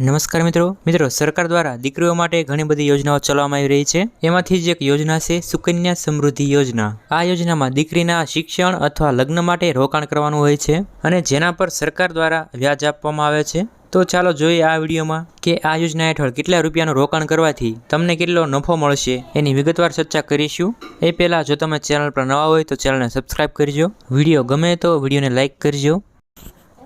નમસ્કાર મિત્રો. મિત્રો, સરકાર દ્વારા દીકરીઓ માટે ઘણી બધી યોજનાઓ ચલાવવામાં આવી રહી છે. એમાંથી જ એક યોજના છે સુકન્યા સમૃદ્ધિ યોજના. આ યોજનામાં દીકરીના શિક્ષણ અથવા લગ્ન માટે રોકાણ કરવાનું હોય છે અને જેના પર સરકાર દ્વારા વ્યાજ આપવામાં આવે છે. તો ચાલો જોઈએ આ વિડીયોમાં કે આ યોજના હેઠળ કેટલા રૂપિયાનું રોકાણ કરવાથી તમને કેટલો નફો મળશે એની વિગતવાર ચર્ચા કરીશું. એ પહેલાં જો તમે ચેનલ પર નવા હોય તો ચેનલને સબસ્ક્રાઇબ કરજો. વીડિયો ગમે તો વિડીયોને લાઇક કરજો.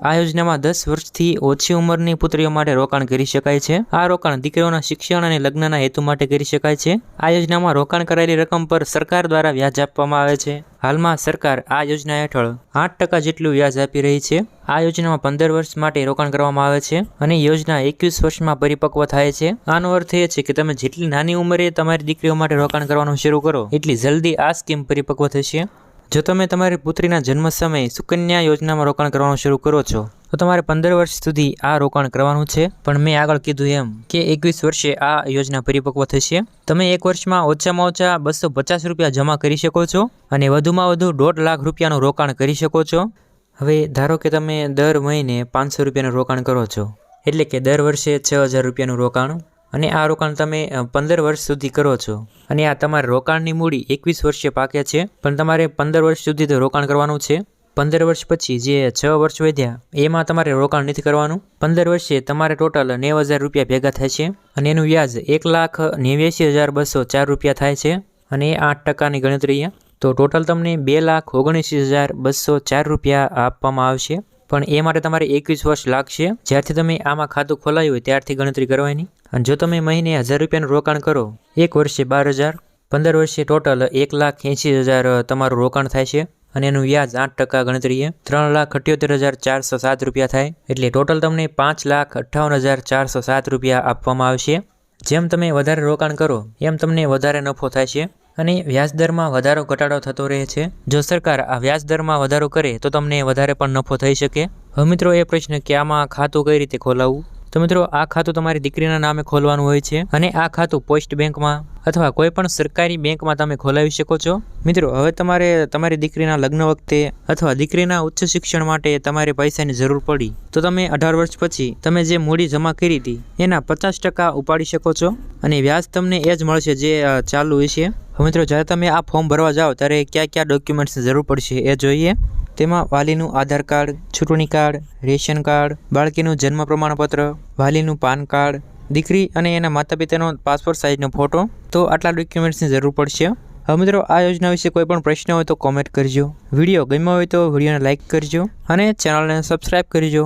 આ યોજનામાં દસ વર્ષથી ઓછી ઉંમરની પુત્રીઓ માટે રોકાણ કરી શકાય છે. આ રોકાણ દીકરીઓના શિક્ષણ અને લગ્નના હેતુ માટે કરી શકાય છે. આ યોજનામાં રોકાણ કરાયેલી રકમ પર સરકાર દ્વારા વ્યાજ આપવામાં આવે છે. હાલમાં સરકાર આ યોજના હેઠળ આઠ ટકા જેટલું વ્યાજ આપી રહી છે. આ યોજનામાં પંદર વર્ષ માટે રોકાણ કરવામાં આવે છે અને યોજના એકવીસ વર્ષમાં પરિપક્વ થાય છે. આનો અર્થ એ છે કે તમે જેટલી નાની ઉંમરે તમારી દીકરીઓ માટે રોકાણ કરવાનું શરૂ કરો, એટલી જલ્દી આ સ્કીમ પરિપક્વ થશે. જો તમે તમારી પુત્રીના જન્મ સમયે સુકન્યા યોજનામાં રોકાણ કરવાનું શરૂ કરો છો, તો તમારે પંદર વર્ષ સુધી આ રોકાણ કરવાનું છે. પણ મેં આગળ કીધું એમ કે એકવીસ વર્ષે આ યોજના પરિપક્વ થશે. તમે એક વર્ષમાં ઓછામાં ઓછા બસો પચાસ રૂપિયા જમા કરી શકો છો અને વધુમાં વધુ દોઢ લાખ રૂપિયાનું રોકાણ કરી શકો છો. હવે ધારો કે તમે દર મહિને પાંચસો રૂપિયાનું રોકાણ કરો છો, એટલે કે દર વર્ષે છ હજાર રૂપિયાનું રોકાણ. અને આ રોકાણ તમે પંદર વર્ષ સુધી કરો છો. અને આ તમારા રોકાણની મૂડી એકવીસ વર્ષે પાકે છે. પણ તમારે પંદર વર્ષ સુધી તો રોકાણ કરવાનું છે. પંદર વર્ષ પછી જે છ વર્ષ વધ્યા, એમાં તમારે રોકાણ નથી કરવાનું. પંદર વર્ષે તમારે ટોટલ નેવ હજાર રૂપિયા ભેગા થાય છે. અને એનું વ્યાજ એક લાખ નેવ્યાસી હજાર બસો ચાર રૂપિયા થાય છે. અને આઠ ટકાની ગણતરીએ તો ટોટલ તમને બે લાખ ઓગણીસ હજાર બસો ચાર રૂપિયા આપવામાં આવશે. પણ એ માટે તમારે એકવીસ વર્ષ લાગશે. જ્યારથી તમે આમાં ખાતું ખોલાવ્યું હોય ત્યારથી ગણતરી કરવાની. અને જો તમે મહિને હજાર રૂપિયાનું રોકાણ કરો, એક વર્ષે બાર હજાર, પંદર વર્ષે ટોટલ એક લાખ એંસી હજાર તમારું રોકાણ થાય છે. અને એનું વ્યાજ આઠ ટકા ગણતરીએ. ત્રણ લાખ અઠ્યોતેર હજાર ચારસો સાત રૂપિયા થાય. એટલે ટોટલ તમને પાંચ લાખ અઠ્ઠાવન હજાર ચારસો સાત રૂપિયા આપવામાં આવશે. જેમ તમે વધારે રોકાણ કરો, એમ તમને વધારે નફો થાય છે. અને વ્યાજદરમાં વધારો ઘટાડો થતો રહે છે. જો સરકાર આ વ્યાજદરમાં વધારો કરે, તો તમને વધારે પણ નફો થઈ શકે. હવે મિત્રો, એ પ્રશ્ન કે આમાં ખાતું કઈ રીતે ખોલાવવું? તો મિત્રો, આ ખાતું તમારી દીકરીના નામે ખોલવાનું હોય છે અને આ ખાતું પોસ્ટ બેંકમાં અથવા કોઈ પણ સરકારી બેંકમાં તમે ખોલાવી શકો છો. મિત્રો, હવે તમારે તમારી દીકરીના લગ્ન વખતે અથવા દીકરીના ઉચ્ચ શિક્ષણ માટે તમારે પૈસાની જરૂર પડી. તો તમે અઢાર વર્ષ પછી તમે જે મૂડી જમા કરી હતી, એના પચાસ ટકા ઉપાડી શકો છો અને વ્યાજ તમને એ જ મળશે જે ચાલુ હશે. હવે મિત્રો, જ્યારે તમે આ ફોર્મ ભરવા જાઓ, ત્યારે કયા કયા ડોક્યુમેન્ટ્સની જરૂર પડશે એ જોઈએ. તેમાં વાલીનું આધાર કાર્ડ, ચૂંટણી કાર્ડ, રેશન કાર્ડ, બાળકીનું જન્મ પ્રમાણપત્ર, વાલીનું પાન કાર્ડ, દીકરી અને એના માતા પિતાનો પાસપોર્ટ સાઇઝનો ફોટો તો આટલા ડોક્યુમેન્ટ્સની જરૂર પડશે. હવે મિત્રો, આ યોજના વિશે કોઈ પણ પ્રશ્ન હોય તો કોમેન્ટ કરજો. વીડિયો ગમ્યો હોય તો વિડીયોને લાઇક કરજો અને ચેનલને સબસ્ક્રાઈબ કરજો.